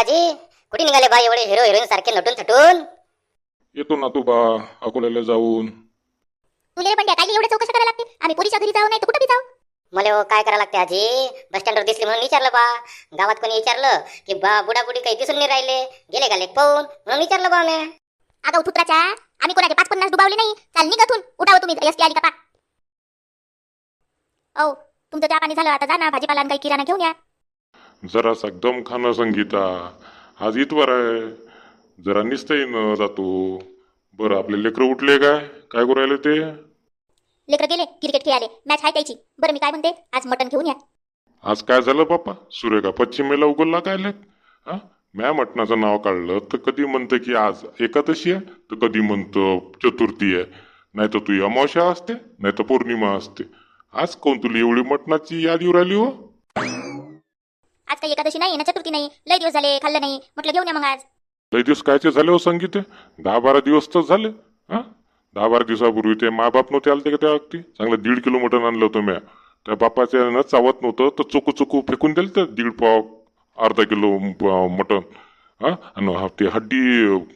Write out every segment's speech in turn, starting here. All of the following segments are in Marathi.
आजी? कुठे निघाले बा एवढे हिरो हिरोईन सारखे नटून थटून? येतो ना तू बा अकोल्याला जाऊन. तुले पण काय एवढ्या चौकशा करायला लागते आम्ही पोरीच्या घरी जाऊ नाही तर कुठे बी जाऊ? मला हो काय करायला लागते आजी? बस स्टँडवर दिसली म्हणून विचारलं बा. गावात कोणी विचारलं की बा बुडा बुडी काही दिसून नाही राहिले. गेले का लेक पाहून? म्हणून विचारलं बा मी अगं उठुत्राच्या आम्ही कोणाचे पाच पन्नास डुबावले नाही. चाल निघतून उठावं तुम्ही. एस टी आली का पा. ओ तुमचं चहा पाणी झालं. आता जा ना भाजीपाला आणि काही किराणा घेऊन या. जरासा दम खाणं संगीता. आज इतवार आहे. जरा निस्ताईनं जातो. बरं आपले लेकरं उठले काय? काय करू राहिले ते? लेकरं गेले क्रिकेट खेळाले मॅच आहे त्याची. बरं मी काय म्हणते? आज मटण घेऊन या. आज काय झालं बाप्पा सुरेखा पश्चिमेला उगवला काय लेक हा? म्या मटणाचं नाव काढलं तर कधी म्हणतं की आज एकादशी आहे तर कधी म्हणतं चतुर्थी आहे. नाही तर तुझी अमावस्या असते नाही तर पौर्णिमा असते. आज कोण तुला एवढी मटणाची याद येऊ राहिली हो? आज काही एकादशी नाही ना चतुर्थी नाही लय दिवस झाले खाल्लं नाही म्हटलं घेऊन या मग आज. लय दिवस कायचे झाले हो संगीत? दहा बारा दिवस तर झाले हा? दहा बारा दिवसापूर्वी ते मायबाप नव्हते आलते का त्या अगदी चांगलं दीड किलो मटण आणलं होतं म्या. त्या बापाच्या न चावत नव्हतं तर चुकू चुकू फेकून दिलं तर दीड पाव अर्धा किलो म- मटण हा? आणि ते हड्डी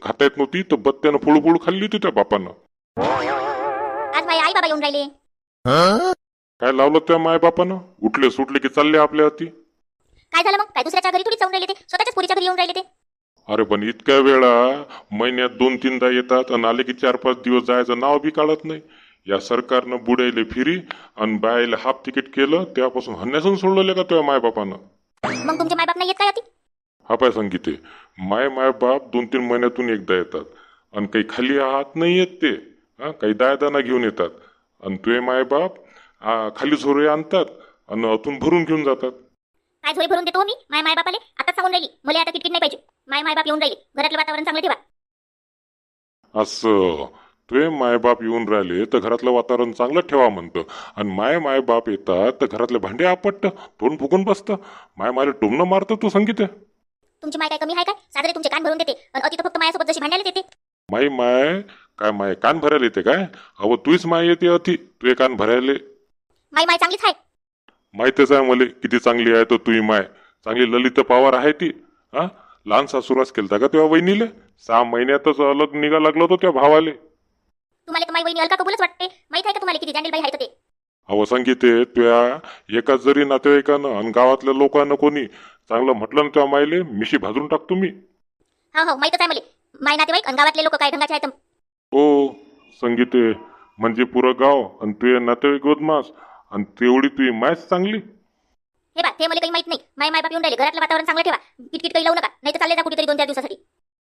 खाता येत नव्हती तर बत्त्यानं फोडू फोडू खाल्ली होती त्या बापानं. आज माझे आई बाबा येऊन राहिले. काय लावलं त्या मायबापानं? उठले सुटले की चालले आपल्या हाती? काय झालं मग? काय दुसऱ्याच्या घरी थोडी जाऊन राहिले ते? स्वतःच्याच पोरीच्या घरी येऊन राहिले ते? अरे पण इतक्या वेळा महिन्यात दोन तीनदा येतात आणि आले की चार पाच दिवस जायचं नाव बी काढत नाही. या सरकारनं बुडायले फिरी आणि बायला हाफ तिकीट केलं तेव्हापासून हन्यासून सोडलेलं का तुझ्या मायबापानं? मग तुमचे मायबाप नाही येत काय होती हा पाय संगीते माय मायबाप दोन तीन महिन्यातून एकदा येतात आणि काही खाली हात नाही येत ते. हा काही दायदाना घेऊन येतात. आणि तुझे मायबाप आ, खाली झोरे आणतात आणि अतून भरून घेऊन जातात. काय झोळी भरून देतो मी? माय माय बापाले? आता सांगून राहिली. मला आता किटकिट नाही पाहिजे. माय माय बाप येऊन राहिली. घरातलं वातावरण चांगलं ठेवा. असं. तुझे मायबाप येऊन राहिले तर घरातलं वातावरण चांगलं ठेवा म्हणतं. आणि माय मायबाप येतात तर घरातले भांडे आपटतं. तोंड फुकून बसतं. माय मायला टोमणं मारतं तू संगीते. तुमची माय काय कमी आहे काय साजरे तुमचे कान भरून देते. आणि अति तर फक्त माझ्यासोबत जशी भांडायला देते. माई माय काय माय कान भरायला येते काय? अहो तुझीच माय येते अति. तुझे कान भरायले. माय माय चांगलीच आहे. माहितच आहे मला किती चांगली आहे तर तुझी माय. चांगली ललित पवार आहे ती. हा? लहान सासुरास केलता का तेव्हा वहिनीले? सहा महिन्यातच अलग निघा लागलं होतं त्या भावाले. तुम्हाला तर माई वहिनी अलका कबूलच वाटते. माहीत आहे का तुम्हाला किती जांडेल बाई आहे तर ते? अहो संगीते तुया एकाच जरी नातेवाईकानं आणि गावातल्या लोकांना कोणी चांगलं म्हटलं ना तेव्हा मायले मिशी भाजून टाकतो मी हो हो माहितच आहे मला. माय नातेवाईक आणि गावातले लोक काय ढंगाचे आहेत? हो संगीते म्हणजे पुरं गाव आणि तुझे नातेवाईक बदमास आणि तेवढी तुझी मायच चांगली. हे बा ते मला काही माहीत नाही. माय माय बाप येऊन राहिले. घरातलं वातावरण चांगलं ठेवा. किटकिट काही लावू नका. नाही तर चालले जा कुठेतरी दोन चार दिवसासाठी.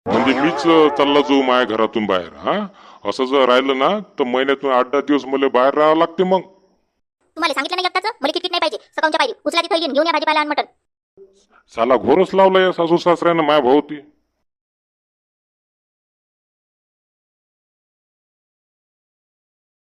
म्हणजे मीच अं, चालला जाऊ माझ्या घरातून बाहेर हा? असं जर राहिलं ना तर महिन्यातून आठ दहा दिवस मला बाहेर राहावं लागते मग. तुम्हाला सांगितलं नाही एकटाच मला किटकिट नाही पाहिजे. सकाळच्या पाहिजे उचला ती थैली आणि घेऊन या भाजीपाला आणि मटण. साला घोरच लावला या सासू सासऱ्यानं माय भावती.